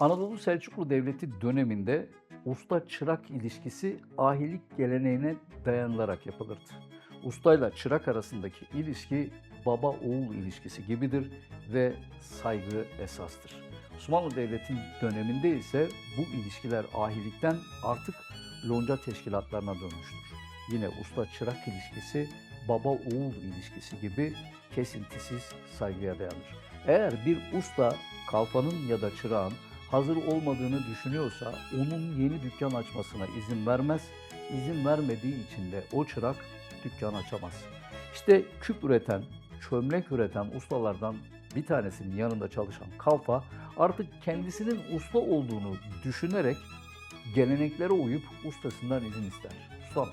Anadolu Selçuklu Devleti döneminde usta-çırak ilişkisi ahilik geleneğine dayanılarak yapılırdı. Ustayla çırak arasındaki ilişki baba-oğul ilişkisi gibidir ve saygı esastır. Osmanlı Devleti'nin döneminde ise bu ilişkiler ahilikten artık lonca teşkilatlarına dönmüştür. Yine usta-çırak ilişkisi baba-oğul ilişkisi gibi kesintisiz saygıya dayanır. Eğer bir usta kalfanın ya da çırağın hazır olmadığını düşünüyorsa onun yeni dükkan açmasına izin vermez. İzin vermediği için de o çırak dükkan açamaz. İşte küp üreten, çömlek üreten ustalardan bir tanesinin yanında çalışan kalfa artık kendisinin usta olduğunu düşünerek geleneklere uyup ustasından izin ister. Ustam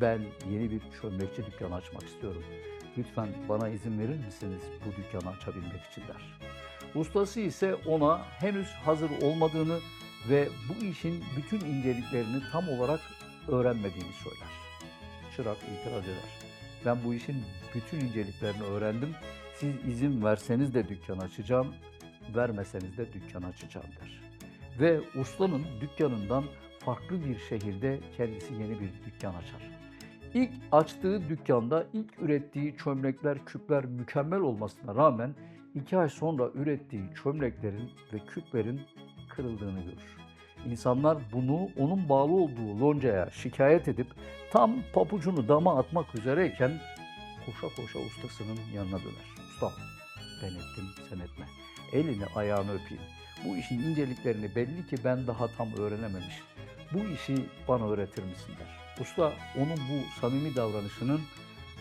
ben yeni bir çömlekçi dükkanı açmak istiyorum. Lütfen bana izin verir misiniz bu dükkanı açabilmek için der. Ustası ise ona henüz hazır olmadığını ve bu işin bütün inceliklerini tam olarak öğrenmediğini söyler. Çırak itiraz eder. Ben bu işin bütün inceliklerini öğrendim. Siz izin verseniz de dükkan açacağım, vermeseniz de dükkan açacağım der. Ve ustanın dükkanından farklı bir şehirde kendisi yeni bir dükkan açar. İlk açtığı dükkanda ilk ürettiği çömlekler, küpler mükemmel olmasına rağmen iki ay sonra ürettiği çömleklerin ve küplerin kırıldığını görür. İnsanlar bunu onun bağlı olduğu loncaya şikayet edip tam papucunu dama atmak üzereyken koşa koşa ustasının yanına döner. Ustam ben ettim sen etme. Elini ayağını öpeyim. Bu işin inceliklerini belli ki ben daha tam öğrenememişim. Bu işi bana öğretir misin der. Usta onun bu samimi davranışının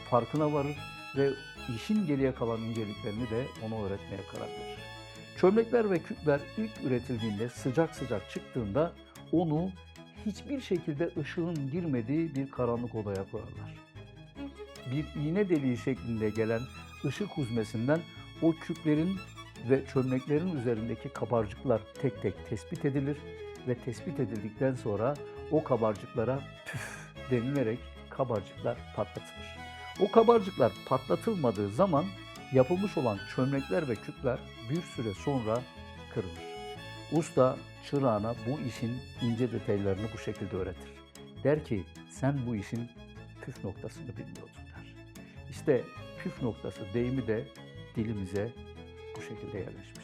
farkına varır ve işin geriye kalan inceliklerini de ona öğretmeye karar verir. Çömlekler ve küpler ilk üretildiğinde sıcak sıcak çıktığında onu hiçbir şekilde ışığın girmediği bir karanlık odaya koyarlar. Bir iğne deliği şeklinde gelen ışık huzmesinden o küplerin ve çömleklerin üzerindeki kabarcıklar tek tek tespit edilir ve tespit edildikten sonra o kabarcıklara püf denilerek kabarcıklar patlatılır. O kabarcıklar patlatılmadığı zaman yapılmış olan çömlekler ve küpler bir süre sonra kırılır. Usta çırağına bu işin ince detaylarını bu şekilde öğretir. Der ki sen bu işin püf noktasını bilmiyordun der. İşte püf noktası deyimi de dilimize bu şekilde yerleşmiştir.